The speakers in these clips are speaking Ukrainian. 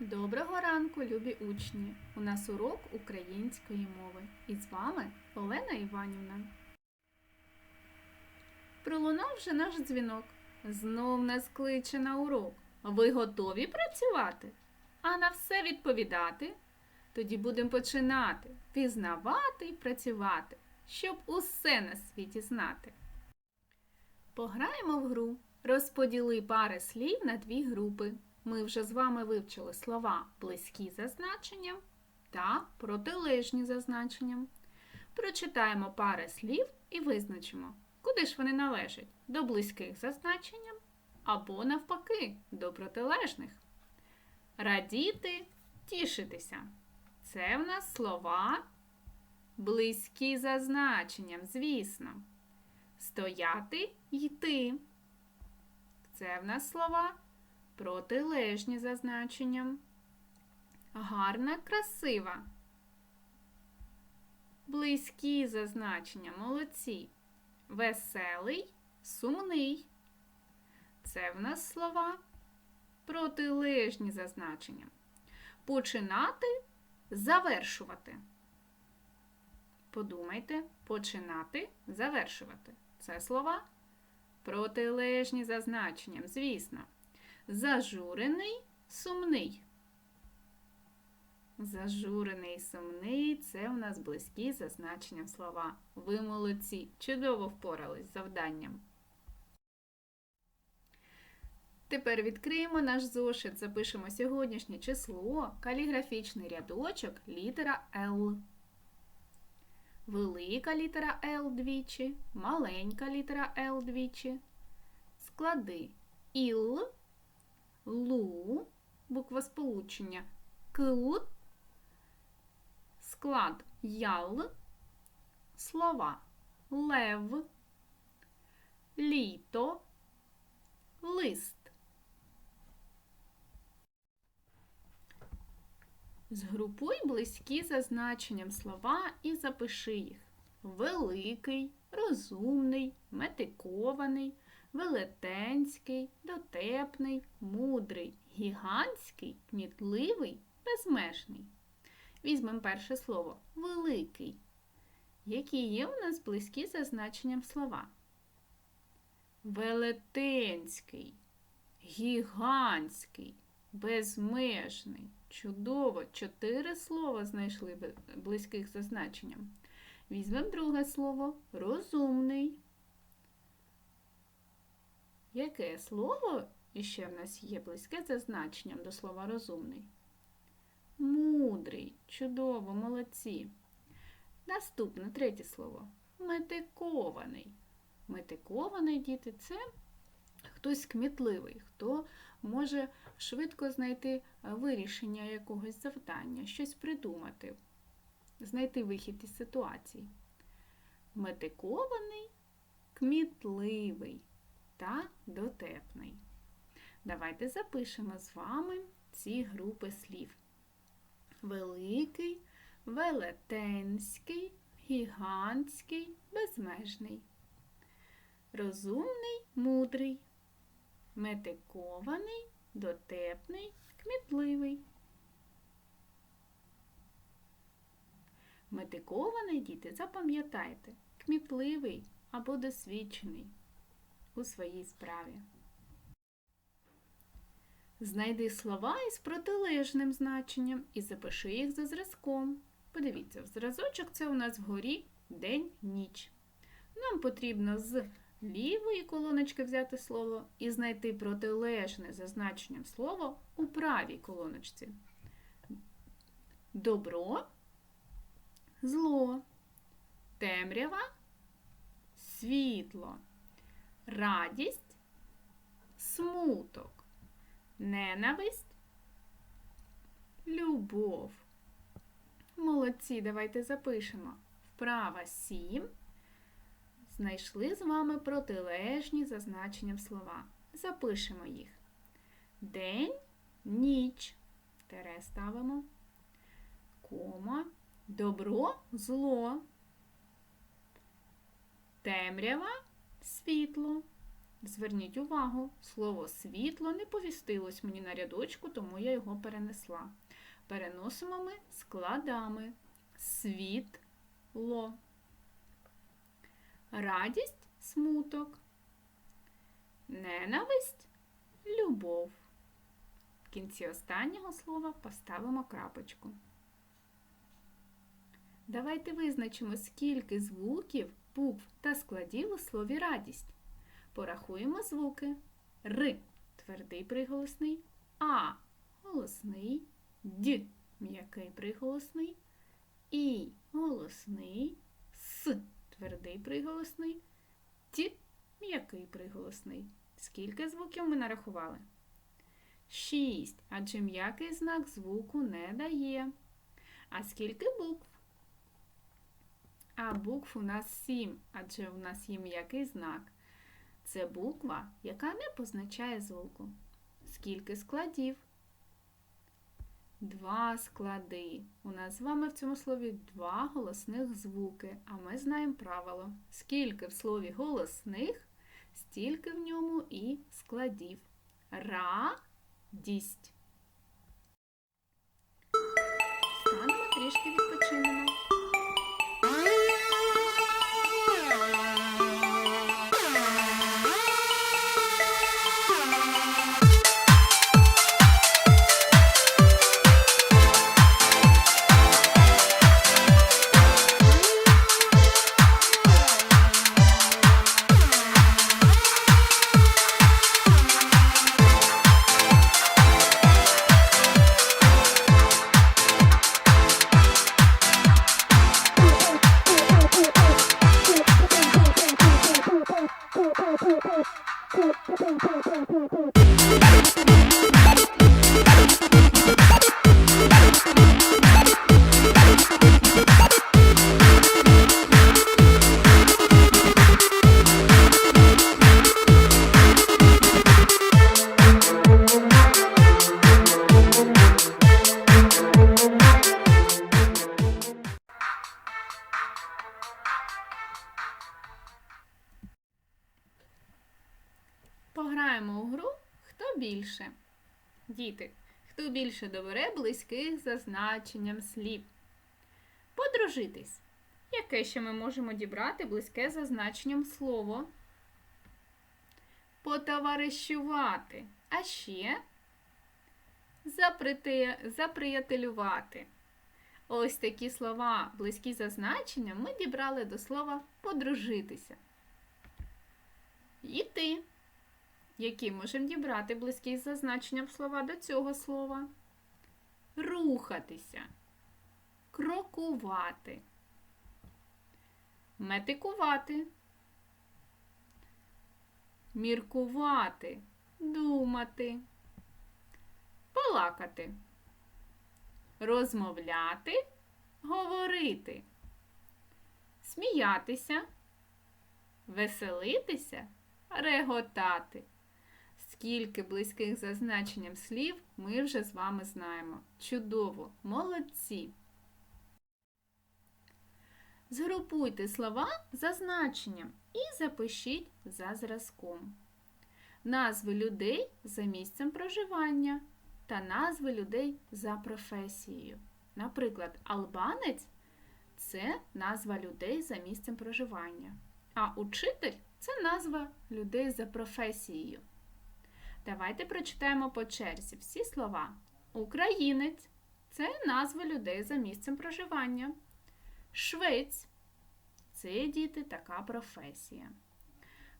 Доброго ранку, любі учні! У нас урок української мови. І з вами Олена Іванівна. Пролунав вже наш дзвінок. Знов нас кличе на урок. Ви готові працювати? А на все відповідати? Тоді будемо починати пізнавати і працювати, щоб усе на світі знати. Пограємо в гру. Розподіли пари слів на дві групи. Ми вже з вами вивчили слова близькі за значенням та протилежні за значенням. Прочитаємо пари слів і визначимо, куди ж вони належать до близьких за значенням або навпаки до протилежних. Радіти, тішитися. Це в нас слова близькі за значенням, звісно. Стояти йти. Це в нас слова протилежні за значенням. Гарна, красива. Близькі за значенням, молодці. Веселий, сумний. Це в нас слова протилежні за значенням. Починати, завершувати. Подумайте, починати, завершувати. Це слова протилежні за значенням, звісно. Зажурений, сумний. Зажурений, сумний це у нас близькі за значенням слова. Ви молодці, чудово впорались з завданням. Тепер відкриємо наш зошит, запишемо сьогоднішнє число, каліграфічний рядочок, літера Л. Велика літера Л двічі, маленька літера Л двічі. Склади ІЛ, ЛУ, буква сполучення КЛ, склад ЯЛ, слова лев, літо, лист. Згрупуй близькі за значенням слова і запиши їх. Великий, розумний, метикований, велетенський, дотепний, мудрий, гігантський, кмітливий, безмежний. Візьмемо перше слово великий. Які є у нас близькі за значенням слова? Велетенський, гігантський, безмежний. Чудово! Чотири слова знайшли близьких за значенням. Візьмемо друге слово розумний. Яке слово іще в нас є близьке за значенням до слова розумний? Мудрий. Чудово, молодці. Наступне третє слово метикований. Метикований, діти, це хтось кмітливий, хто може швидко знайти е, вирішення якогось завдання, щось придумати, знайти вихід із ситуації. Метикований, кмітливий та дотепний. Давайте запишемо з вами ці групи слів. Великий, велетенський, гігантський, безмежний. Розумний, мудрий, метикований, дотепний, кмітливий. Метикований, діти, запам'ятайте, кмітливий або досвідчений у своїй справі. Знайди слова із протилежним значенням і запиши їх за зразком. Подивіться, в зразочок це у нас вгорі день, ніч. Нам потрібно з лівої колоночки взяти слово і знайти протилежне за значенням слово у правій колоночці. Добро, зло, темрява, світло, радість, смуток, ненависть, любов. Молодці, давайте запишемо. Вправа 7. Знайшли з вами протилежні за значенням слова. Запишемо їх. День, ніч. Тере ставимо. Кома. Добро, зло. Темрява, світло. Зверніть увагу, слово світло не повістилось мені на рядочку, тому я його перенесла. Переносимо ми складами світло. Радість смуток. Ненависть любов. В кінці останнього слова поставимо крапочку. Давайте визначимо, скільки звуків, букв та складів у слові радість. Порахуємо звуки. Р твердий приголосний, А голосний, Д м'який приголосний, І голосний, С твердий приголосний, Т м'який приголосний. Скільки звуків ми нарахували? Шість, адже м'який знак звуку не дає. А скільки букв? А букв у нас сім, адже у нас є м'який знак. Це буква, яка не позначає звуку. Скільки складів? Два склади. У нас з вами в цьому слові два голосних звуки, а ми знаємо правило. Скільки в слові голосних, стільки в ньому і складів. Радість. Станемо трішки відпочинемо. Більше? Діти, хто більше добере близьких за значенням слів? Подружитись. Яке ще ми можемо дібрати близьке за значенням слово? Потоваришувати. А ще заприятелювати. Ось такі слова, близькі за значенням, ми дібрали до слова подружитися. І ти. Які можемо дібрати близькі за значенням слова до цього слова? Рухатися, крокувати, метикувати, міркувати, думати, балакати, розмовляти, говорити, сміятися, веселитися, реготати. Скільки близьких за значенням слів ми вже з вами знаємо. Чудово! Молодці! Згрупуйте слова за значенням і запишіть за зразком. Назви людей за місцем проживання та назви людей за професією. Наприклад, албанець це назва людей за місцем проживання, а учитель це назва людей за професією. Давайте прочитаємо по черзі всі слова. Українець це назва людей за місцем проживання. Швець це діти така професія.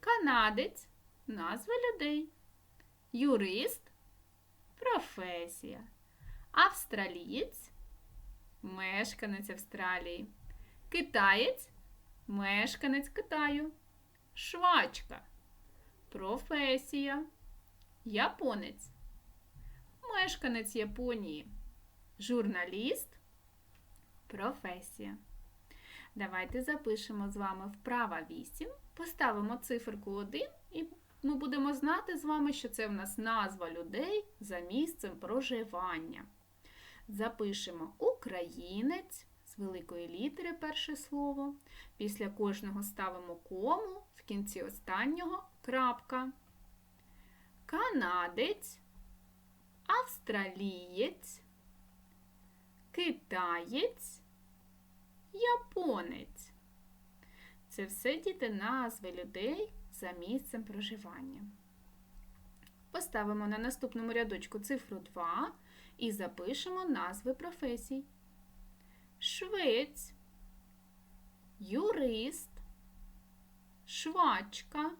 Канадець назва людей. Юрист професія. Австралієць мешканець Австралії. Китаєць мешканець Китаю. Швачка професія. Японець. Мешканець Японії. Журналіст. Професія. Давайте запишемо з вами вправа 8. Поставимо циферку 1 і ми будемо знати з вами, що це в нас назва людей за місцем проживання. Запишемо українець з великої літери перше слово. Після кожного ставимо кому, в кінці останнього крапка. Канадець, австралієць, китаєць, японець. Це все діти назви людей за місцем проживання. Поставимо на наступному рядочку цифру 2 і запишемо назви професій. Швець, юрист, швачка,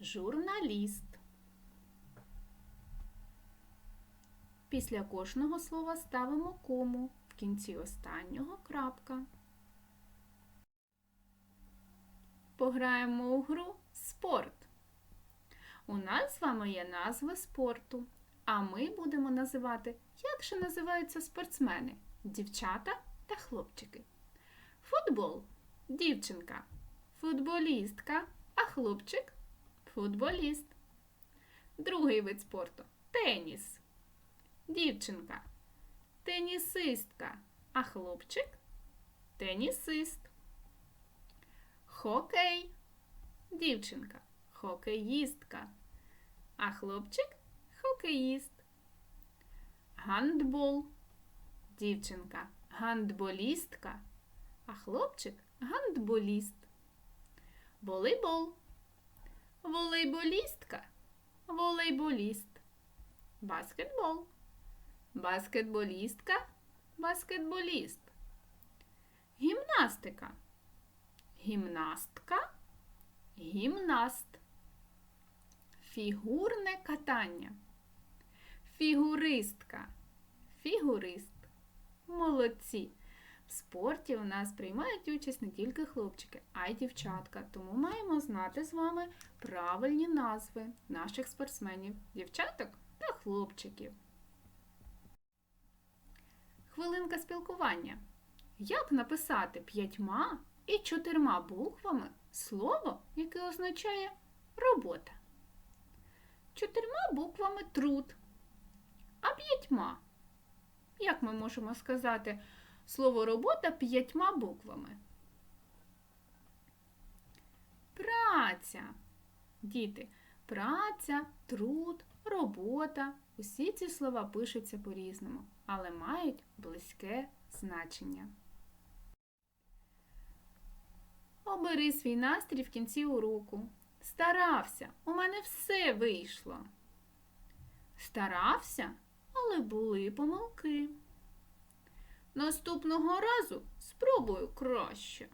журналіст. Після кожного слова ставимо кому, в кінці останнього крапка. Пограємо у гру спорт. У нас з вами є назви спорту, а ми будемо називати, як же називаються спортсмени, дівчата та хлопчики. Футбол дівчинка, футболістка, а хлопчик футболіст. Другий вид спорту теніс. Дівчинка, тенісистка, а хлопчик тенісист. Хокей. Дівчинка, хокеїстка, а хлопчик хокеїст. Гандбол. Дівчинка, гандболістка, а хлопчик гандболіст. Волейбол. Волейболістка, волейболіст. Баскетбол. Баскетболістка, баскетболіст. Гімнастика. Гімнастка, гімнаст. Фігурне катання. Фігуристка, фігурист. Молодці. В спорті у нас приймають участь не тільки хлопчики, а й дівчатка. Тому маємо знати з вами правильні назви наших спортсменів, дівчаток та хлопчиків. Хвилинка спілкування. Як написати п'ятьма і чотирма буквами слово, яке означає робота? Чотирма буквами труд, а п'ятьма. Як ми можемо сказати слово робота п'ятьма буквами? Праця. Діти, праця, труд, робота. Усі ці слова пишуться по-різному, але мають близьке значення. Обери свій настрій в кінці уроку. Старався, у мене все вийшло. Старався, але були помилки. Наступного разу спробую краще.